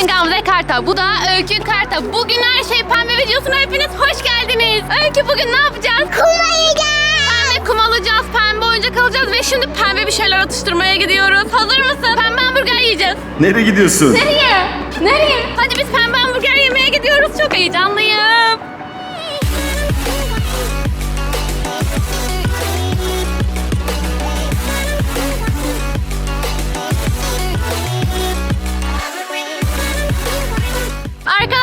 Ben Gamze Karta. Bu da Öykü Karta. Bugün her şey pembe videosuna hepiniz hoş geldiniz. Öykü bugün ne yapacağız? Kum Pembe kum alacağız, pembe oyuncak alacağız ve şimdi pembe bir şeyler atıştırmaya gidiyoruz. Hazır mısın? Pembe hamburger yiyeceğiz. Nereye gidiyorsun? Nereye? Nereye? Hadi biz pembe hamburger yemeye gidiyoruz. Çok heyecanlıyım.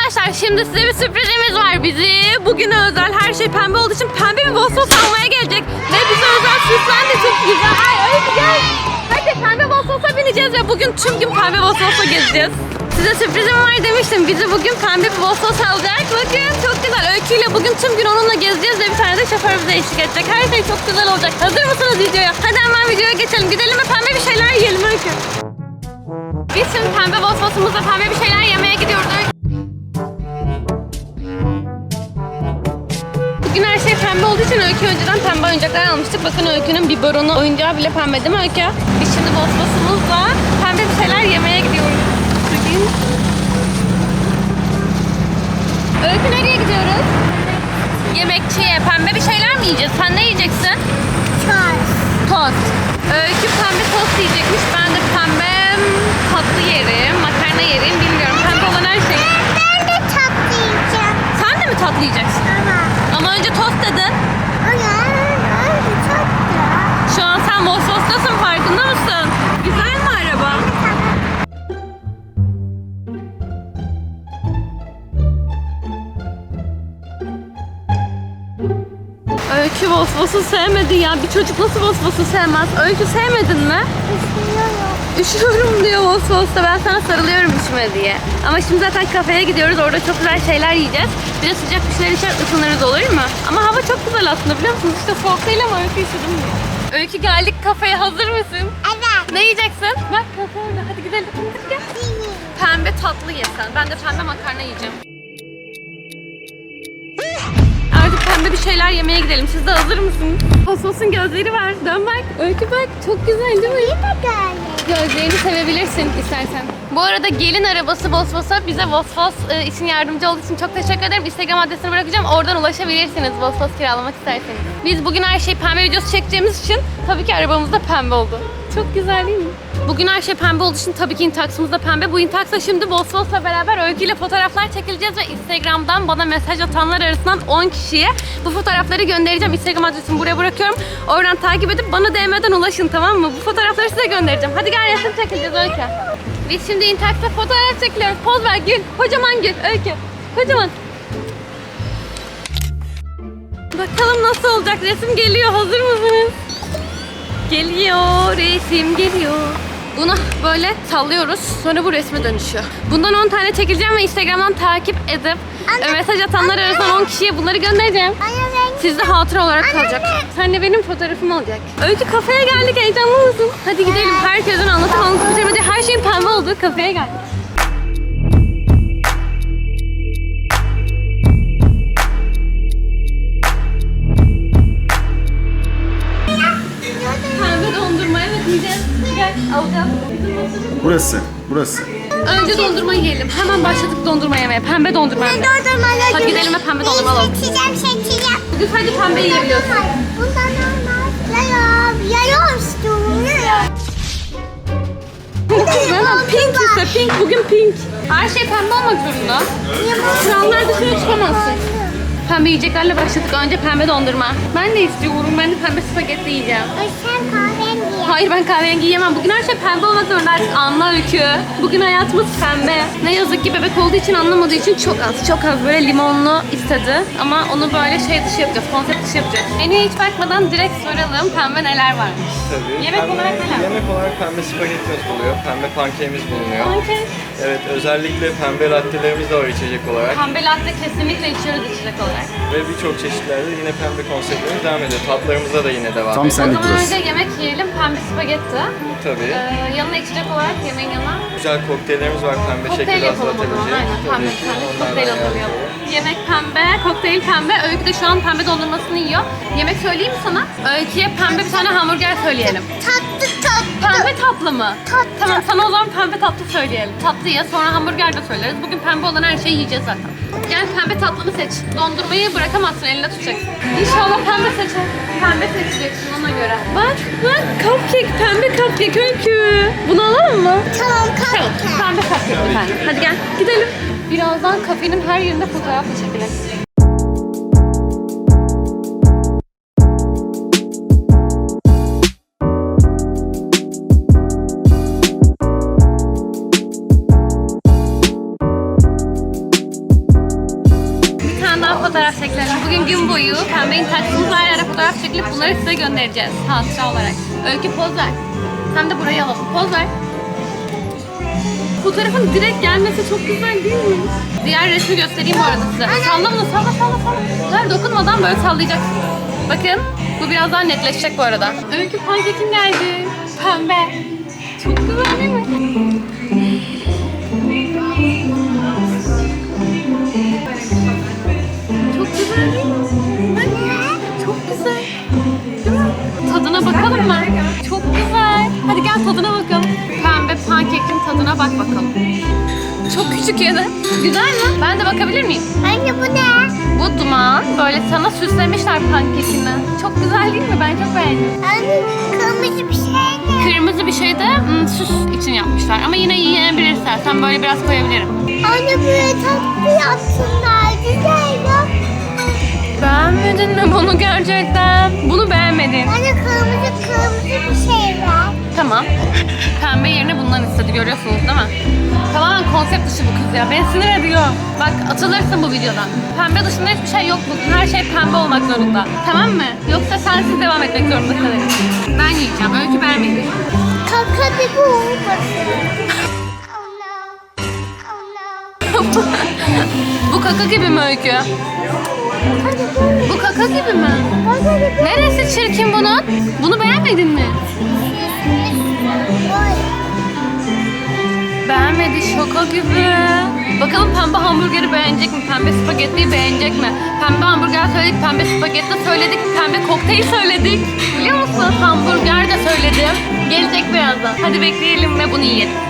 Arkadaşlar şimdi size bir sürprizimiz var bizi. Bugün özel her şey pembe olduğu için pembe bir Vosvos almaya gelecek. Ve bize özel süslendi çok güzel. Ay öyle gel. Hadi pembe Vosvos'a bineceğiz ve bugün tüm gün pembe Vosvos'la gezeceğiz. Size sürprizim var demiştim. Bizi bugün pembe bir Vosvos alacak. Bakın çok güzel. Öyküyle bugün tüm gün onunla gezeceğiz ve bir tane de şoför bize eşlik edecek. Her şey çok güzel olacak. Hazır mısınız videoya? Hadi hemen videoya geçelim. Gidelim ve pembe bir şeyler yiyelim Öykü. Biz şimdi pembe Vosvos'umuzla pembe bir şeyler yemeye gidiyoruz. Şey pembe olduğu için Öykü önceden pembe oyuncaklar almıştık. Bakın Öykü'nün biberonu oyuncağı bile pembe değil mi Öykü? Biz şimdi Vosvos'umuzla pembe bir şeyler yemeye gidiyoruz. Bugün. Öykü nereye gidiyoruz? Yemekçiye. Pembe bir şeyler mi yiyeceğiz? Sen ne yiyeceksin? Tost. Öykü pembe tost yiyecekmiş. Ben de pembe tatlı yerim, makarna yerim. Bilmiyorum. Pembe olan her şeyi. Ben de tatlayacağım. Sen de mi tatlı yiyeceksin? Ama Ama önce tost dedin. Şu an sen Vosvos'tasın farkında mısın? Öykü Vosvos'u sevmedi ya. Bir çocuk nasıl Vosvos'u sevmez? Öykü sevmedin mi? Düşünüyorum. Üşüyorum diyor Vosvos'ta. Ben sana sarılıyorum üşüme diye. Ama şimdi zaten kafeye gidiyoruz. Orada çok güzel şeyler yiyeceğiz. Bir de sıcak bir şeyler içer ısınırız olur mu? Ama hava çok güzel aslında biliyor musunuz? İşte soğuk değil ama Öykü üşüdüm diyor. Öykü geldik kafeye hazır mısın? Evet. Ne yiyeceksin? Bak kafe orada. Hadi gidelim. Hadi gel. Pembe tatlı yesen. Ben de pembe makarna yiyeceğim. Pembe bir şeyler yemeye gidelim. Siz de hazır mısınız? Vosvos'un gözleri var. Dön bak. Öykü bak. Çok güzel değil mi? De böyle. Gözlerini sevebilirsin istersen. Bu arada gelin arabası Vosvos'a bize Vosvos e, için yardımcı olduğu için çok teşekkür ederim. Instagram adresini bırakacağım. Oradan ulaşabilirsiniz Vosvos kiralamak isterseniz. Biz bugün her şey pembe videosu çekeceğimiz için tabii ki arabamız da pembe oldu. Çok güzel değil mi? Bugün her şey pembe olduğu için tabii ki Intax'ımız da pembe. Bu Intax'la şimdi Vosvos'la beraber Öykü ile fotoğraflar çekileceğiz ve Instagram'dan bana mesaj atanlar arasından 10 kişiye bu fotoğrafları göndereceğim. Instagram adresimi buraya bırakıyorum. Oradan takip edip bana DM'den ulaşın tamam mı? Bu fotoğrafları size göndereceğim. Hadi gel resim çekileceğiz Öykü. Biz şimdi Intax'la fotoğraf çekiliyoruz. Poz ver gül. Kocaman gül. Öykü. Kocaman. Bakalım nasıl olacak? Resim geliyor. Hazır mısınız? Geliyor, resim geliyor. Bunu böyle sallıyoruz. Sonra bu resme dönüşüyor. Bundan 10 tane çekeceğim ve Instagram'dan takip edip Anne, e, mesaj atanlar arasından 10 kişiye bunları göndereceğim. Sizde hatıra olarak kalacak. Sen de benim fotoğrafım olacak. Öykü kafeye geldik heyecanlı mısın? Hadi gidelim. Herkesin anlatıp anlatıp bitirmediği her şeyin pembe olduğu kafeye geldik. Burası, burası. Önce dondurma yiyelim. Hemen başladık dondurma yemeye. Pembe dondurma hem de. dondurmaları Hadi gidelim ve pembe dondurma alalım. Seçeceğim seçeceğim. Bugün sadece pembe yiyebiliyorsun. Bundan olmaz. Yayam. Yayam istiyorum. Yayam. Nana pink ise pink. Bugün pink. Her şey pembe olmak zorunda. Kurallar dışına çıkamazsın. Pembe yiyeceklerle başladık. Önce pembe dondurma. Ben de istiyorum. Ben de pembe spagetti yiyeceğim. Hayır ben kahverengi yiyemem. Bugün her şey pembe olmak zorunda artık anla öykü. Bugün hayatımız pembe. Ne yazık ki bebek olduğu için anlamadığı için çok az çok az böyle limonlu istedi. Ama onu böyle şey dışı yapacağız, konsept dışı yapacağız. Menüye hiç bakmadan direkt soralım pembe neler varmış. Tabii. Yemek Pembe- olarak neler? Yemek olarak pembe spagettimiz bulunuyor. Pembe pankeğimiz bulunuyor. Okey. Evet özellikle pembe lattelerimiz de var içecek olarak. Pembe latte kesinlikle içiyoruz içecek olarak. Ve birçok çeşitlerde yine pembe konseptlerimiz devam ediyor. Tatlarımızda da yine devam Tam ediyor. O senlik zaman burası. önce yemek yiyelim pembe spagetti. Tabii. Ee, yanına içecek olarak yemeğin yanına Güzel kokteyllerimiz var pembe kokteyl şekilde yapalım o zaman. hazırlatabileceğim. Aynen pembe pembe onlardan kokteyl hazırlayalım. Yemek pembe, kokteyl pembe. Öykü de şu an pembe dondurmasını yiyor. Yemek söyleyeyim mi sana? Öykü'ye pembe bir tane hamburger söyleyelim. Tatlı tatlı. Pembe tatlı mı? Tatlı. Tamam sana o zaman pembe tatlı söyleyelim. Tatlı ye sonra hamburger de söyleriz. Bugün pembe olan her şeyi yiyeceğiz zaten. Gel pembe tatlını seç. Dondurmayı bırakamazsın eline tutacaksın. İnşallah pembe seçer. Pembe seçeceksin ona göre. Bak bak cupcake pembe cupcake öykü. Bunu alalım mı? Tamam Tamam kalk. pembe cupcake efendim. Hadi gel gidelim. Birazdan kafenin her yerinde fotoğrafla çekeceğiz. Bir tane daha fotoğraf çekelim. Bugün gün boyu pembenin taksimiz her yerde fotoğraf çekilip bunları size göndereceğiz hatıra olarak. Öykü poz ver. Sen de burayı alalım. Poz ver. Fotoğrafın direkt gelmesi çok güzel değil mi? Diğer resmi göstereyim bu arada size. Salla bunu salla salla salla. Ver dokunmadan böyle sallayacaksın. Bakın bu biraz daha netleşecek bu arada. Öykü pankekin geldi. Pembe. Çok güzel değil mi? Çok güzel değil mi? Çok güzel. Değil mi? Tadına bakalım mı? Hadi gel tadına bakalım. Pembe pankekin tadına bak bakalım. Çok küçük ya da. Güzel mi? Ben de bakabilir miyim? Anne bu ne? Bu duman böyle sana süslemişler pankekini. Çok güzel değil mi? Ben çok beğendim. Anne kırmızı bir şey ne? Kırmızı bir şey de hmm, süs için yapmışlar. Ama yine yiyebilirsin. Sen böyle biraz koyabilirim. Anne böyle tatlı yapsınlar. Güzel ya. Beğenmedin mi bunu gerçekten? Bunu beğenmedin. Anne kırmızı kırmızı bir şey var. Tamam. Pembe yerine bundan istedi görüyorsunuz değil mi? Tamamen konsept dışı bu kız ya. Beni sinir ediyor. Bak atılırsın bu videodan. Pembe dışında hiçbir şey yok bugün. Her şey pembe olmak zorunda. Tamam mı? Yoksa sensiz devam etmek zorunda kalırım. Ben yiyeceğim. Öykü beğenmedi. Kaka bu olmasın. Oh no. Oh no. Bu kaka gibi mi Öykü? Bu. Kaka gibi mi? Neresi çirkin bunun? Bunu beğenmedin mi? Beğenmedi şaka gibi. Bakalım pembe hamburgeri beğenecek mi? Pembe spagettiyi beğenecek mi? Pembe hamburger söyledik, pembe spagetti söyledik, pembe kokteyl söyledik. Biliyor musun? Hamburger de söyledim. Gelecek birazdan. Hadi bekleyelim ve bunu yiyelim.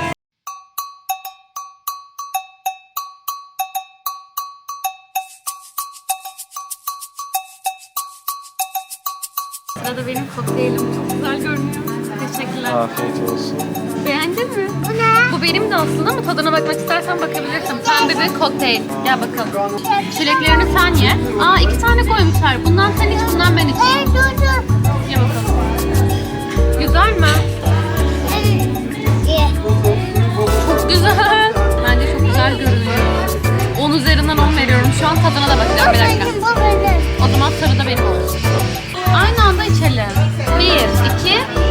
Sırada benim kokteylim. Çok güzel görünüyor. Teşekkürler. Afiyet olsun. Beğendin mi? Bu ne? Bu benim de aslında ama tadına bakmak istersen bakabilirsin. Pembe bir kokteyl. Gel bakalım. Çileklerini sen ye. Aa iki tane koymuşlar. Bundan sen iç, bundan ben içeyim. dur dur. Ye bakalım. Güzel mi? Çok güzel. Bence çok güzel görünüyor. 10 üzerinden 10 veriyorum. Şu an tadına da bakacağım bir dakika. O zaman sarı da benim olsun. İçelim. Bir, iki.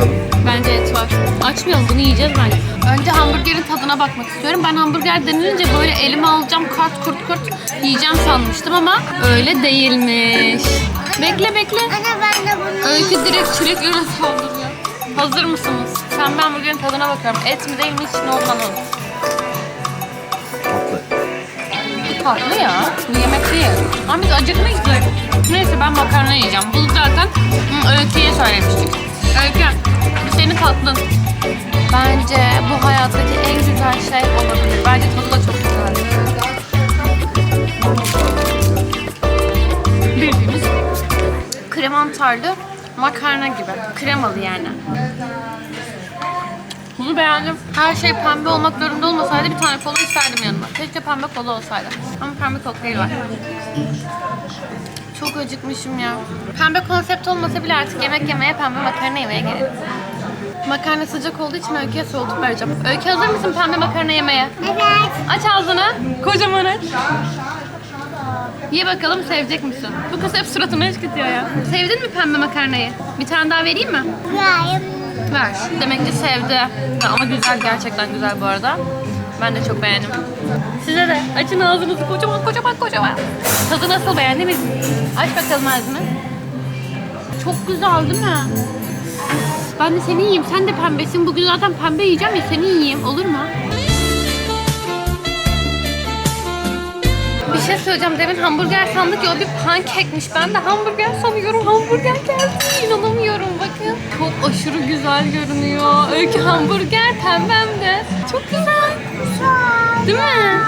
Var. Bence et var. Açmayalım bunu yiyeceğiz bence. Önce hamburgerin tadına bakmak istiyorum. Ben hamburger denilince böyle elime alacağım kart kurt kurt yiyeceğim sanmıştım ama öyle değilmiş. Bekle bekle. Anne ben de bunu Öykü direkt çileklere saldırıyor. Hazır mısınız? Sen ben hamburgerin tadına bakıyorum. Et mi değil mi hiç ne anlamadım. Tatlı. Tatlı ya. Bu yemek değil. Ama biz acıkmayacak. Neyse ben makarna yiyeceğim. Bunu zaten hı, Öykü'ye söylemiştik. Öykü, senin tatlın. Bence bu hayattaki en güzel şey olabilir. Bence tadı da çok güzel. Bildiğimiz kremantarlı makarna gibi. Kremalı yani. Bunu beğendim. Her şey pembe olmak zorunda olmasaydı bir tane kola isterdim yanına. Keşke pembe kola olsaydı. Ama pembe kokteyl var. Çok acıkmışım ya. Pembe konsept olmasa bile artık yemek yemeye, pembe makarna yemeye gelelim. Makarna sıcak olduğu için Öykü'ye soğutup vereceğim. Öykü hazır mısın pembe makarna yemeye? Evet. Aç ağzını. Kocaman aç. Ye bakalım sevecek misin? Bu kız hep suratını ışkıtıyor ya. Sevdin mi pembe makarnayı? Bir tane daha vereyim mi? Rayım. Ver. Demek ki sevdi. Ama güzel gerçekten güzel bu arada. Ben de çok beğendim. Size de açın ağzınızı kocaman kocaman kocaman. Tadı nasıl beğendiniz mi? Aç bakalım ağzını. Çok güzel değil mi? Ben de seni yiyeyim. Sen de pembesin. Bugün zaten pembe yiyeceğim ya seni yiyeyim. Olur mu? Bir şey söyleyeceğim. Demin hamburger sandık ya o bir pankekmiş. Ben de hamburger sanıyorum. Hamburger geldi. İnanamıyorum bakın. Çok aşırı güzel görünüyor. Öykü hamburger pembem de. Çok güzel. Değil mi?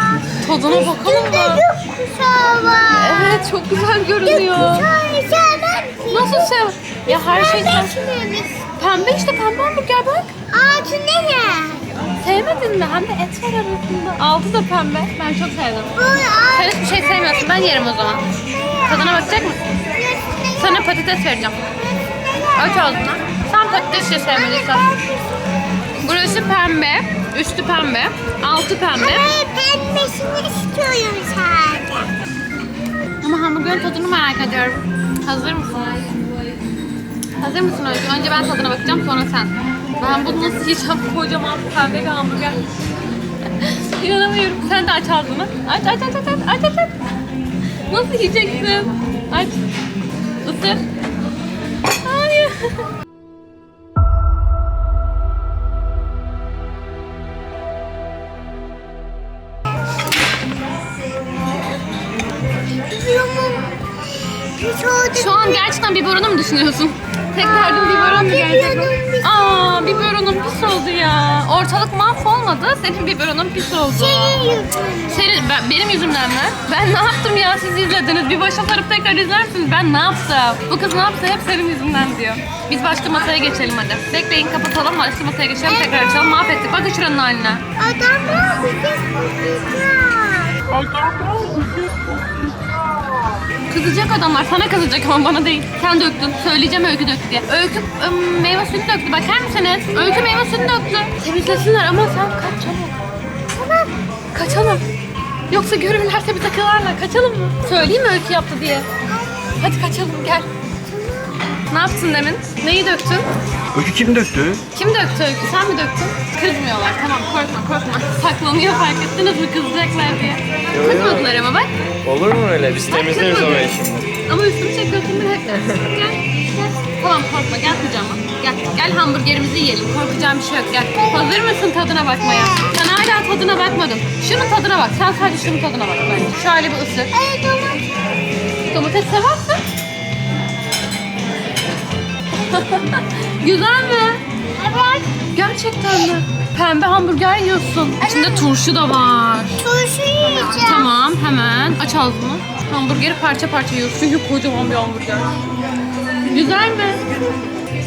Tadına bakalım mı? kuşağı var. Evet çok güzel görünüyor. Nasıl sev? Ya her şey. Pembe işte pembe hamburger bak. Ağacı ne? Sevmedin mi? Hem de et var arasında. Altı da pembe. Ben çok sevdim. Sen hiçbir şey sevmiyorsun. Ben yerim o zaman. Tadına bakacak mısın? Sana patates vereceğim. Aç ağzını. Sen patates de sevmediysen. Burası pembe. Üstü pembe. Altı pembe. Hayır pembesini istiyorum sadece. Ama hamburgerin tadını merak ediyorum. Hazır mısın? Hazır mısın Öykü? Önce ben tadına bakacağım sonra sen. Ben bunu nasıl yiyeceğim? Kocaman pembe bir hamburger. İnanamıyorum. Sen de aç ağzını. Aç aç aç aç aç aç aç. Nasıl yiyeceksin? Aç. Isır. Hayır. Yumum. Hiç oldu. Şu an gerçekten biberonu mu düşünüyorsun? Tek derdim biberon mu pis Aa, pis oldu ya. Ortalık mahvolmadı. Senin biberonun pis oldu. Senin yüzünden. Senin, ben, benim yüzümden mi? Ben ne yaptım ya siz izlediniz. Bir başa sarıp tekrar izler misiniz? Ben ne yaptım? Bu kız ne yaptı? Hep senin yüzünden diyor. Biz başka masaya geçelim hadi. Bekleyin kapatalım. Başka masaya geçelim. Tekrar açalım. Mahvettik. Bakın şuranın haline. Adamlar bizi kurtulacak. Kızacak adamlar. Sana kızacak ama bana değil. Sen döktün. Söyleyeceğim öykü döktü diye. Öykü ım, meyve suyunu döktü. Bakar mısınız? Öykü meyve suyunu döktü. Temizlesinler ama sen kaç çabuk. Tamam. Kaçalım. Yoksa görürlerse bize kılarlar. Kaçalım mı? Söyleyeyim mi öykü yaptı diye? Hadi kaçalım gel. Ne yaptın demin? Neyi döktün? Öykü kim döktü? Kim döktü öykü? Sen mi döktün? Kızmıyorlar. Tamam korkma korkma. Saklanıyor fark ettiniz mi kızacaklar diye. Yo. Kızmadılar ama bak. Olur mu öyle? Biz temizleriz kızmadı. orayı şimdi. Ama üstümü çekiyorsun bir hep. Gel. Gel. Tamam korkma gel kucağıma. Gel. Gel hamburgerimizi yiyelim. Korkacağım bir şey yok. Gel. Hazır mısın tadına bakmaya? Sen hala tadına bakmadın. Şunun tadına bak. Sen sadece şunun tadına bak. Bence. Şöyle bir ısır. Ay domates. Domates seversin. Güzel mi? Evet. Gerçekten mi? Pembe hamburger yiyorsun. İçinde turşu da var. Turşu yiyeceğim. Tamam hemen aç ağzını. Hamburgeri parça parça yiyorsun çünkü kocaman bir hamburger. Güzel mi?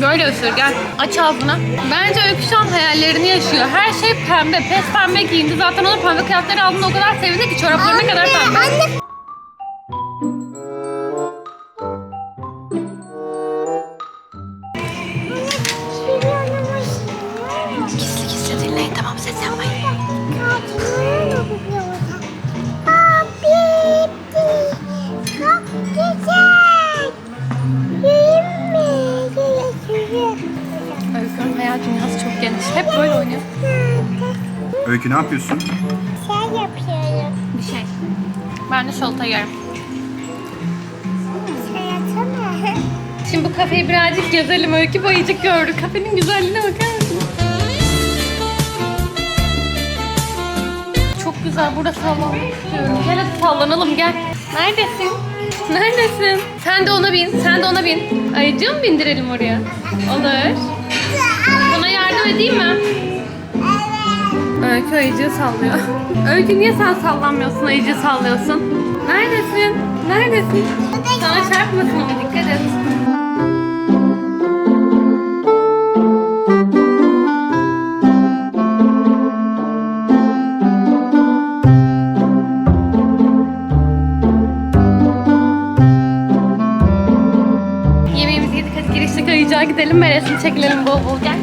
Böyle ısır gel. Aç ağzını. Bence Öykü şu an hayallerini yaşıyor. Her şey pembe. Pes pembe giyindi. Zaten ona pembe kıyafetleri aldığında o kadar sevindi ki çoraplarına kadar pembe. Anne. Öykü ne yapıyorsun? Şey yapıyorum. Bir şey. Ben de salata yerim. Şey yapsana. Şimdi bu kafeyi birazcık gezelim. Öykü bayıcık gördü. Kafenin güzelliğine bakar mısın? Çok güzel. Burada sallanmak istiyorum. Gel hadi sallanalım gel. Neredesin? Neredesin? Sen de ona bin. Sen de ona bin. Ayıcığı mı bindirelim oraya? Olur. Bana yardım edeyim mi? Öykü ayıcığı sallıyor. Öykü niye sen sallanmıyorsun ayıcığı sallıyorsun? Neredesin? Neredesin? Sana çarpmasın ama dikkat et. Yemeğimizi yedik hadi girişte kayıcağa gidelim ve resim çekilelim bol bol gel.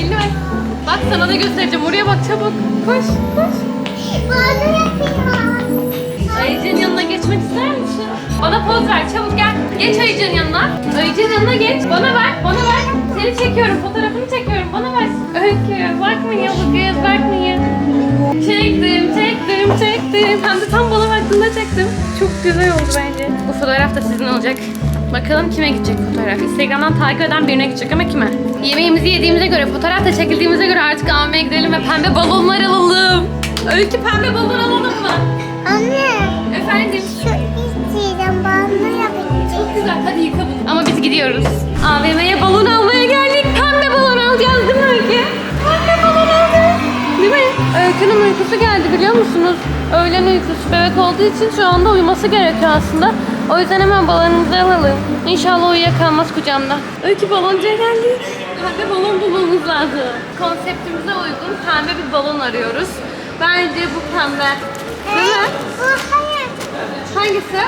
Elini ver. Bak sana da göstereceğim. Oraya bak çabuk. Koş koş. Bana yapayım. Ayıcığın yanına geçmek ister misin? Bana poz ver çabuk gel. Geç Ayıcığın yanına. Ayıcığın yanına geç. Bana ver, bana ver. Seni çekiyorum, fotoğrafını çekiyorum. Bana ver. Öykü, bakmıyor bu kız, bakmıyor. Çektim, çektim, çektim. Hem de tam güzel oldu bence. Bu fotoğraf da sizin olacak. Bakalım kime gidecek fotoğraf? Instagram'dan takip eden birine gidecek ama kime? Yemeğimizi yediğimize göre, fotoğraf da çekildiğimize göre artık AVM'ye gidelim ve pembe balonlar alalım. Öykü pembe balon alalım mı? Anne. Efendim? Şu isteyeceğim. Yapayım. Çok güzel. Hadi yıka bunu. Ama biz gidiyoruz. AVM'ye balon almaya geldik. Pembe balon alacağız değil mi Öykü? Pembe balon alacağız. Değil mi? Öykü'nün uykusu geldi biliyor musunuz? Öğlen uykusu bebek olduğu için şu anda uyuması gerekiyor aslında. O yüzden hemen balonumuzu alalım. İnşallah uyuyakalmaz kucağımda. Öykü baloncuya geldi. Pembe balon bulmamız lazım. Konseptimize uygun pembe bir balon arıyoruz. Bence bu pembe. Değil mi? Bu hayır. Hangisi?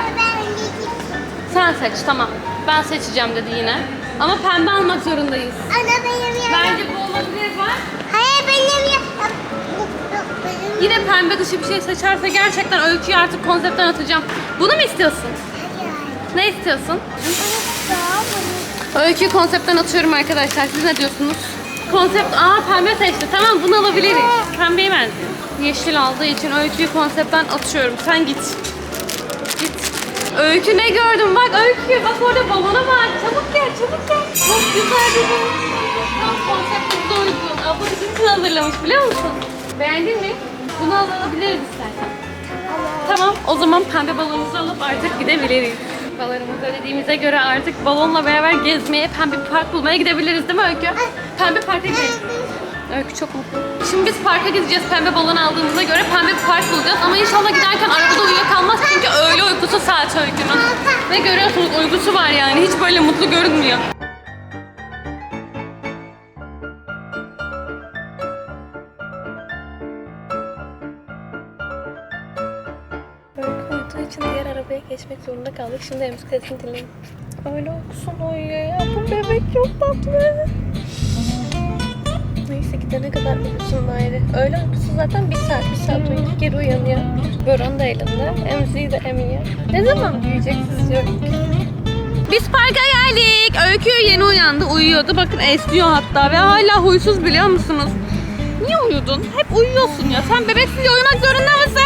Sen seç tamam. Ben seçeceğim dedi yine. Ama pembe almak zorundayız. Ana benim ya. Bence bu olabilir bak. Hayır benim ya. Yine pembe dışı bir şey seçerse gerçekten öyküyü artık konseptten atacağım. Bunu mu istiyorsun? Ne istiyorsun? Öyküyü konseptten atıyorum arkadaşlar. Siz ne diyorsunuz? Konsept, aa pembe seçti. Tamam bunu alabiliriz. Pembeyi ben. Yeşil aldığı için öyküyü konseptten atıyorum. Sen git. Git. Öykü ne gördün? Bak Öykü bak orada balona bak. Çabuk gel çabuk gel. Çok güzel bir balon. Konseptimize uygun. Abla bizim için hazırlamış biliyor musun? Beğendin mi? Bunu alabiliriz istersen. Tamam o zaman pembe balonumuzu alıp artık gidebiliriz. Balonumuzu ödediğimize göre artık balonla beraber gezmeye, pembe park bulmaya gidebiliriz değil mi Öykü? Pembe parka gidelim. Öykü çok mutlu. Şimdi biz parka gideceğiz pembe balon aldığımıza göre pembe park bulacağız. Ama inşallah giderken arabada uyuyakalmaz çünkü öğle uykusu saat Öykü'nün. Ve görüyorsunuz uykusu var yani hiç böyle mutlu görünmüyor. Uyuduğu için diğer arabaya geçmek zorunda kaldık. Şimdi sesini dinleyin. Öyle uykusunu uyuyor ya. Bu bebek çok tatlı. Neyse gidene kadar uyusun bari. Öyle uykusu zaten bir saat, bir saat uyuyor. Geri uyanıyor. Böron da elinde. Emziği de emiyor. Ne zaman büyüyecek sizce? Biz parka geldik. Öykü yeni uyandı. Uyuyordu. Bakın esniyor hatta ve hala huysuz biliyor musunuz? Niye uyudun? Hep uyuyorsun ya. Sen diye uyumak zorunda mısın?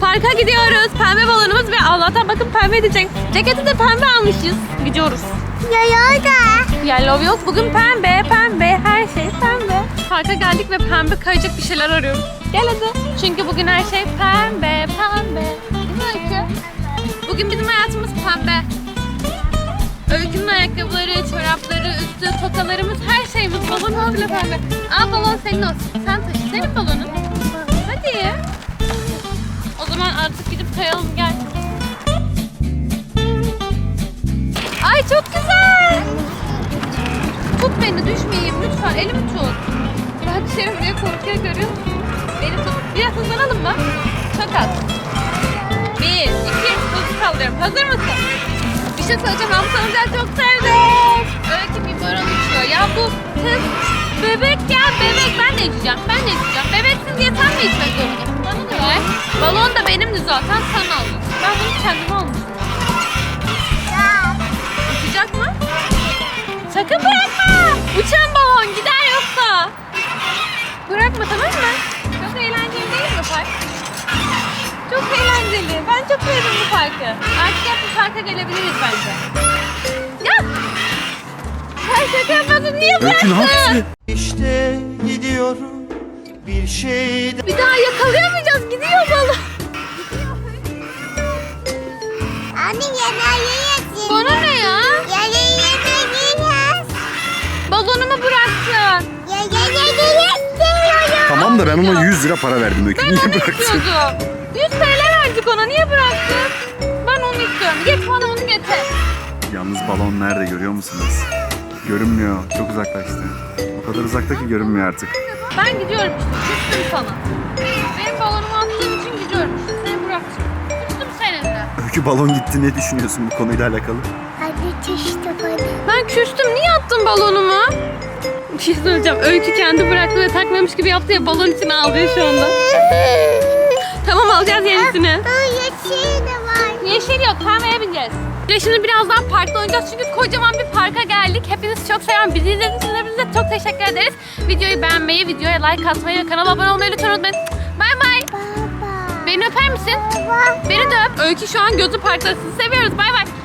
Parka gidiyoruz. Pembe balonumuz ve Allah'tan bakın pembe diyecek. Ceketi de pembe almışız. Gidiyoruz. Yaya da. Yellow yok. Bugün pembe, pembe. Her şey pembe. Parka geldik ve pembe kayacak bir şeyler arıyoruz. Gel hadi. Çünkü bugün her şey pembe, pembe. Değil mi Öykü? Bugün bizim hayatımız pembe. Öykünün ayakkabıları, çorapları, üstü, tokalarımız, her şeyimiz balonumuz bile pembe. Aa balon senin olsun. Sen taşı. Senin balonun. Hadi. Zaman artık gidip kayalım gel. Ay çok güzel. Tut beni düşmeyeyim lütfen elimi tut. Ben düşerim diye korkuyor görüyor musun? Beni tut. Biraz hızlanalım mı? Çok az. Bir, iki, hızlı sallıyorum. Hazır mısın? Bir şey söyleyeceğim. Salıncağı çok sevdim. Öykü bir baron uçuyor. Ya bu kız bebek ya bebek. Ben de içeceğim. Ben de içeceğim. Bebeksin diye sen de içmek zorundasın. Ver. Balon da benimdi zaten. Sen aldın. Ben bunu kendime almıştım. Uçacak mı? Sakın bırakma. Uçan balon gider yoksa. Bırakma tamam mı? Çok eğlenceli değil mi park? Çok eğlenceli. Ben çok sevdim bu parkı. Artık hep bu parka gelebiliriz bence. Ya! Ay şaka yapıyorsun. Niye Öykü ne bıraktın? yapıyorsun? İşte gidiyorum bir şey Bir daha yakalayamayacağız. Gidiyor balon. Anne yemeği yesin. Bana ne ya? Yemeği yes. Balonumu bıraktın. Tamam da ben ona 100 lira para verdim Öykü. Ben Niye onu bıraktın? istiyordum. 100 TL verdik ona. Niye bıraktın? Ben onu istiyorum. Git bana onu getir. Yalnız balon nerede görüyor musunuz? Görünmüyor. Çok uzaklaştı. O kadar uzakta ki görünmüyor artık. Ben gidiyorum işte. Küstüm sana. Benim balonumu attığın için gidiyorum. Seni bıraktım. Küstüm seninle. Öykü balon gitti. Ne düşünüyorsun bu konuyla alakalı? Hadi çeşitli bana. Ben küstüm. Niye attın balonumu? Bir şey söyleyeceğim. Öykü kendi bıraktı ve takmamış gibi yaptı ya balon için ağlıyor şu anda. Tamam alacağız yenisini. Aa, yeşil de var. Yeşil yok, pembeye bineceğiz. Ve şimdi birazdan parkta oynayacağız çünkü kocaman bir parka geldik. Hepiniz çok seven, bizi izlediğiniz için hepinize çok teşekkür ederiz. Videoyu beğenmeyi, videoya like atmayı ve kanala abone olmayı lütfen unutmayın. Bay bay. Beni öper misin? Beni de öp. Öykü şu an gözü parkta. Sizi seviyoruz. Bay bay.